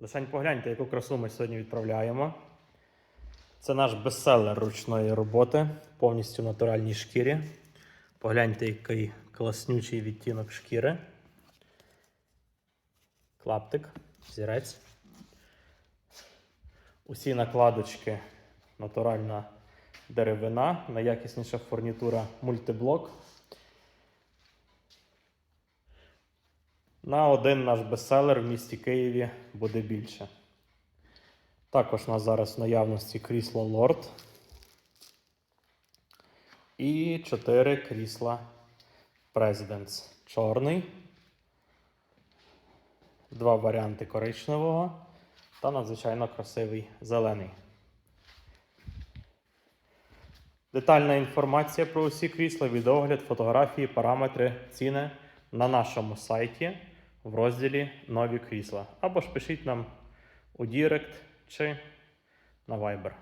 Лишень погляньте, яку красу ми сьогодні відправляємо. Це наш бестселер ручної роботи, повністю в натуральній шкірі. Погляньте, який класнючий відтінок шкіри. Клаптик, зірець. Усі накладочки натуральна деревина, найякісніша фурнітура мультиблок. На один наш бестселер в місті Києві буде більше. Також у нас зараз в наявності крісло Lord. І 4 крісла Presidents. Чорний. Два варіанти коричневого та надзвичайно красивий зелений. Детальна інформація про усі крісла, відеогляд, фотографії, параметри, ціни на нашому сайті в розділі Нові крісла. Або ж пишіть нам у Дірект чи на Viber.